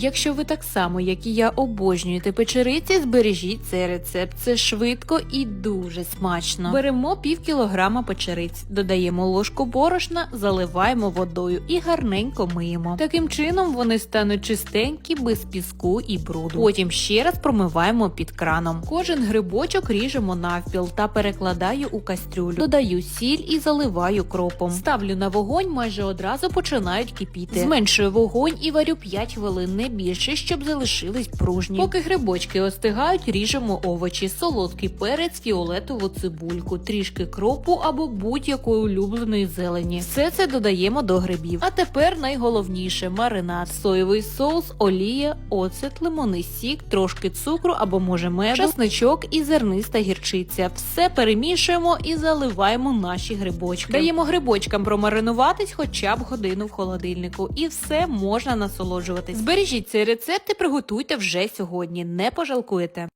Якщо ви так само, як і я, обожнюєте печериці, збережіть цей рецепт. Це швидко і дуже смачно. Беремо пів кілограма печериць, додаємо ложку борошна, заливаємо водою і гарненько миємо. Таким чином вони стануть чистенькі, без піску і бруду. Потім ще раз промиваємо під краном. Кожен грибочок ріжемо навпіл та перекладаю у кастрюлю. Додаю сіль і заливаю кропом. Ставлю на вогонь, майже одразу починають кипіти. Зменшую вогонь і варю 5 хвилин, не більше, щоб залишились пружні. Поки грибочки остигають, ріжемо овочі, солодкий перець, фіолетову цибульку, трішки кропу або будь-якої улюбленої зелені. Все це додаємо до грибів. А тепер найголовніше маринад, соєвий соус, олія, оцет, лимонний сік, трошки цукру або може меду, часничок і зерниста гірчиця. Все перемішуємо і заливаємо наші грибочки. Даємо грибочкам промаринуватись хоча б годину в холодильнику, і все можна насолоджуватись. Збережіть цей рецепт і приготуйте вже сьогодні. Не пожалкуєте.